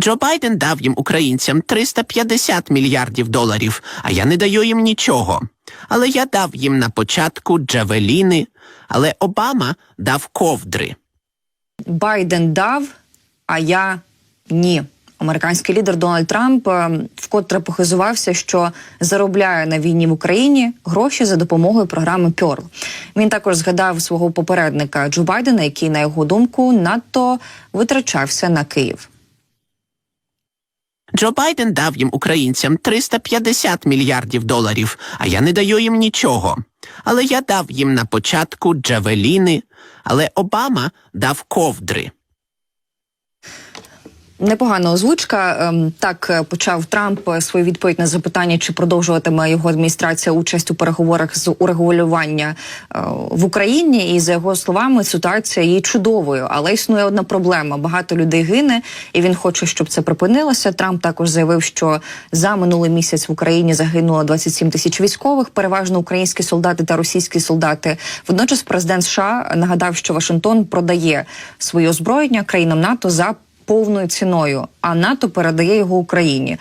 Джо Байден дав їм українцям 350 мільярдів доларів, а я не даю їм нічого. Але я дав їм на початку джавеліни, але Обама дав ковдри. Байден дав, а я ні. Американський лідер Дональд Трамп е, вкотре похизувався, що заробляє на війні в Україні гроші за допомогою програми Пьорл. Він також згадав свого попередника Джо Байдена, який, на його думку, надто витрачався на Київ. Джо Байден дав їм українцям 350 мільярдів доларів, а я не даю їм нічого. Але я дав їм на початку джавеліни, але Обама дав ковдри. Непогана озвучка. Ем, Так е, почав Трамп е, свою відповідь на запитання, чи продовжуватиме його адміністрація участь у переговорах з урегулювання е, в Україні. І за його словами, ситуація є чудовою, але існує одна проблема: багато людей гине, і він хоче, щоб це припинилося. Трамп також заявив, що за минулий місяць в Україні загинуло 27 тисяч військових, переважно українські солдати та російські солдати. Водночас, президент США нагадав, що Вашингтон продає своє озброєння країнам НАТО за повною ціною, а НАТО передає його Україні.